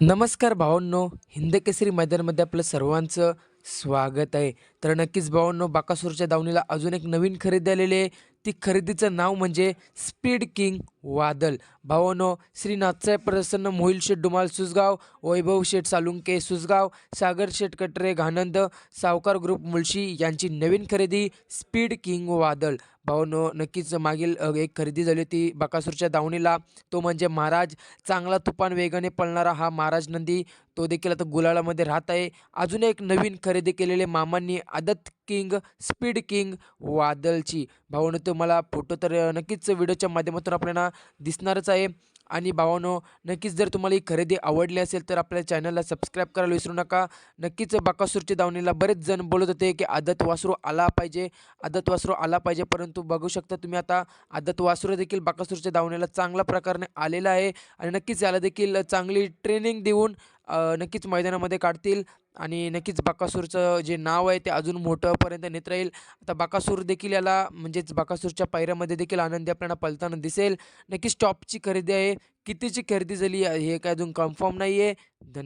नमस्कार भावांनो हिंद केसरी आपलं सर्वांचं स्वागत आहे. तर नक्कीच भावांनो बाकासूरच्या दावणीला अजून एक नवीन खरेदी आलेली आहे. ती खरेदीचं नाव म्हणजे स्पीड किंग वादल. भावांनो श्री नाथसाहेब प्रसन्न मोहिल शेठ डुमाल सुसगाव वैभव शेठ सालुंके सुसगाव सागर शेठ कटरे घानंद सावकार ग्रुप मुळशी यांची नवीन खरेदी स्पीड किंग वादळ भाऊनो नक्कीच मागील एक खरेदी झाली होती बकासूरच्या दावणीला. तो म्हणजे महाराज. चांगला तुफान वेगाने पळणारा हा महाराज नंदी. तो देखील आता गुलाळामध्ये राहत आहे. अजून एक नवीन खरेदी केलेले मामांनी आदत किंग स्पीड किंग वादळची तो तुम्हाला फोटो तर नक्कीच व्हिडिओच्या माध्यमातून आपल्याला दिसणारच आहे. आणि भावानो नक्कीच जर तुम्हाला ही खरेदी आवडली असेल तर आपल्या चॅनलला सबस्क्राईब करायला विसरू नका. नक्कीच बकासूरच्या दावणीला बरेच जण बोलत होते की आदत वासरू आला पाहिजे आदत वासरू आला पाहिजे परंतु बघू शकता तुम्ही आता आदत वासरू देखील बाकासूरच्या दावणीला चांगल्या प्रकारे आलेला आहे. आणि नक्कीच याला देखील चांगली ट्रेनिंग देऊन नक्कीच मैदानामध्ये काढतील आणि नक्कीच बाकासूरचं जे नाव आहे ते अजून मोठंपर्यंत नेत राहील. आता बाकासूर देखील याला म्हणजेच बाकासूरच्या पायऱ्यामध्ये देखील आनंदी आपल्याला पलताना दिसेल. नक्कीच टॉपची खरेदी आहे. कितीची खरेदी झाली हे काय अजून कन्फर्म नाही आहे धन्यवाद.